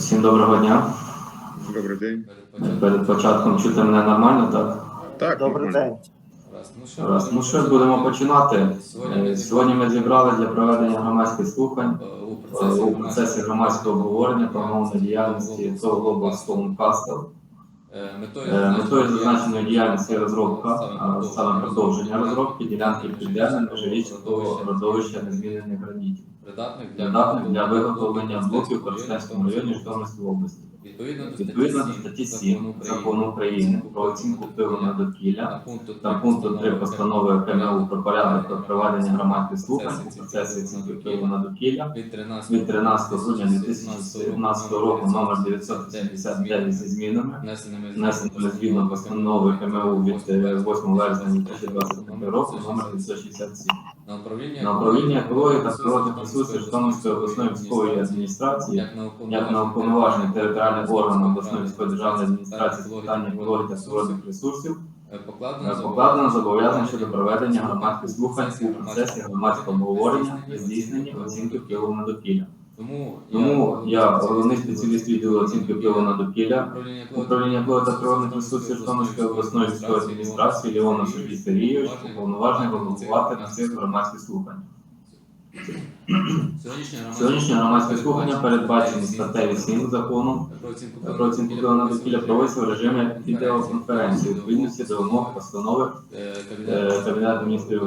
Всім доброго дня. Добрий день. Перед початком чути мене нормально, так? Так, Добрий день. Раз. Ну що, ж, будемо починати. Е, Сьогодні ми зібрали для проведення громадських слухань е, у процесі, громадського обговорення програмної діяльності ТОВ Global Stone Castle. Е, Метою зазначеної діяльності розробка, саме продовження розробки ділянки південне межирічного родовища незмінених гранітів, придатних для виготовлення блоків в Коростенському районі Житомирської області. Відповідно до статті 7 Закону України про оцінку впливу на довкілля та пункту 3 постанови КМУ про порядок та проведення громадських слухань у процесі оцінки впливу на довкілля від 13 грудня 2017 року номер 979 зі змінами, внесеними згідно постанови КМУ від е, 8 вересня 2025 року номер 967 на управління екології та природних ресурсів Житомирської обласної військової адміністрації як на уповноважений територіальний орган обласної військової державної адміністрації з питань екології та природних ресурсів е, е, покладено зобов'язання щодо проведення громадських слухань у процесі громадського обговорення і здійснення оцінки впливу на довкілля. Тому Тому я головний спеціаліст відділу оцінки впливу на довкілля управління екології та природних ресурсів Житомирської обласної військової адміністрації Леонов Сергій Сергійович уповноважений головувати на цих громадських слуханнях. Сьогоднішнє громадське слухання передбачені статтею 7 закону про оцінку впливу на довкілля проводиться в режимі відеоконференції у відповідності до вимог постанови е, е, Кабінету міністрів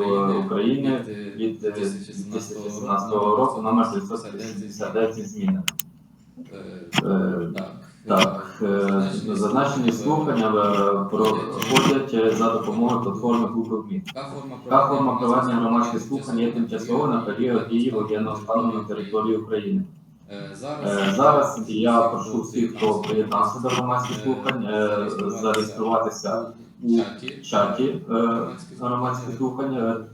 України від е, 2017 року номер 959 зі змінами. Так. Е, зазначені слухання е, проходять е, за допомогою платформи Google Meet. Яка форма проведення громадських слухань є тимчасово на період дії воєнного стану на території України. Зараз я прошу всіх, хто приєднався до громадських слухань, зареєструватися у чаті, громадських слухань,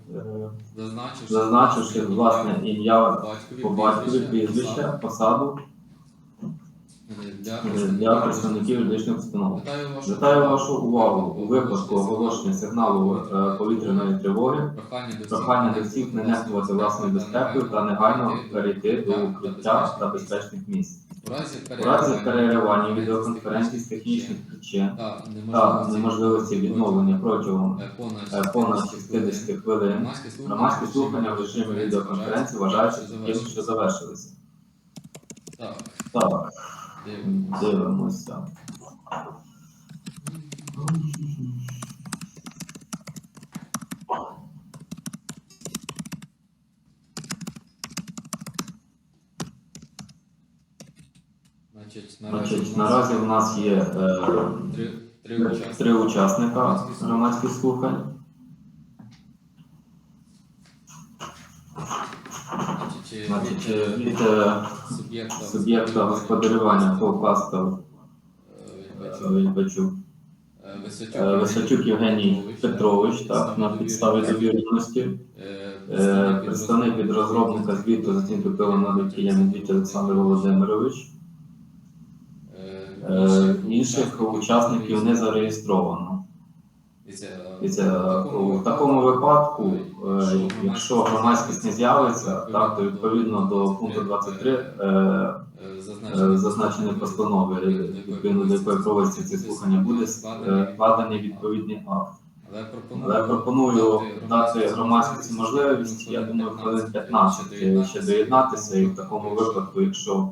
зазначивши, власне ім'я по батькові, прізвище, посаду для е, представників юридичних установ. Вітаю вашу Звертаю вашу увагу у випадку оголошення сигналу е, повітряної тривоги. прохання до всіх, не нехтувати власною безпекою та негайно перейти до укриття та безпечних місць. У разі переривання відеоконференції з технічних причин та неможливості відновлення протягом е, понад 60 хвилин громадські слухання в режимі відеоконференції вважаються такими, що завершилися. Так, дивимося. Значить, Значить, наразі в нас є е, три, три учасники. три учасника громадських слухань. Значить, Значить, е, від е, суб'єкта господарювання бачу е, Височук, Євгеній Петрович, так, на підставі довіреності. е, Е, Представник від розробника звіту з оцінки впливу на довкілля Медвідь Олександр Володимирович. Е, Інших учасників не зареєстровано. Це е, у такому випадку, е, якщо громадськість не з'явиться, так, то відповідно до пункту 23 е, зазначеної постанови, відповідно до якої проводяться ці слухання, буде складений відповідний акт. Але я пропоную дати громадськості можливість, я думаю, хвилин 15 ще доєднатися, і в такому випадку, якщо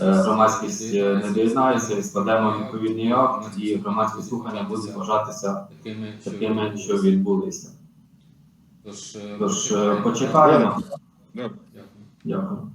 громадськість е, не доєднається, і складемо відповідний акт, і громадські слухання будуть вважатися такими, що відбулися. Тож, е, Тож е, почекаємо. Дякую.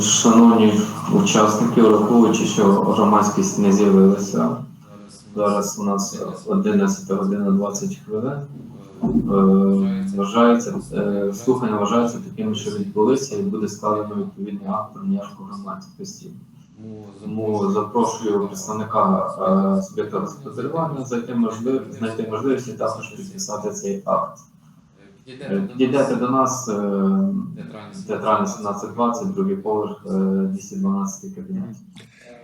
Шановні учасники, враховуючи, що громадськість не з'явилася, зараз у нас 11 година 20 хвилин. Е, Вважається, е, слухання вважаються такими, що відбулися, і буде складено відповідний акт про ніяку громадськості. Тому запрошую представника е, суб'єкта господарювання знайти можливість, і також підписати цей акт. Е, Підійдете до нас е, театральний 1720, другий поверх, е, 212 кабінет.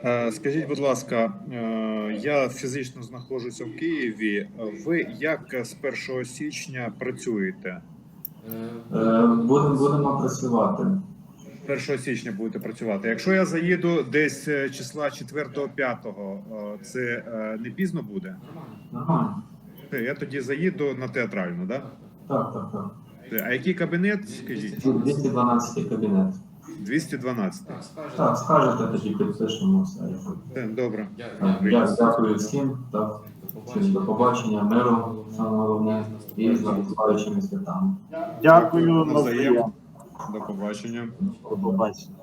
Е, Скажіть, будь ласка, е, я фізично знаходжуся в Києві. Ви як з 1 січня працюєте? Е, Будемо будемо працювати. 1 січня будете працювати. Якщо я заїду десь е, числа 4-5, це е, не пізно буде? Нормально. Е, Я тоді заїду на театральну, да? Так, так, так. Е, А який кабінет? Скажіть, 212 кабінет. 212. Так, скажете, тоді підпишемо все. Е, Добре. Так, я Дякую всім. Так, всім до побачення, миру, саме головне, і з наступаючими святами. Дякую, Навзаєм. навзаєм. До побачення. До побачення.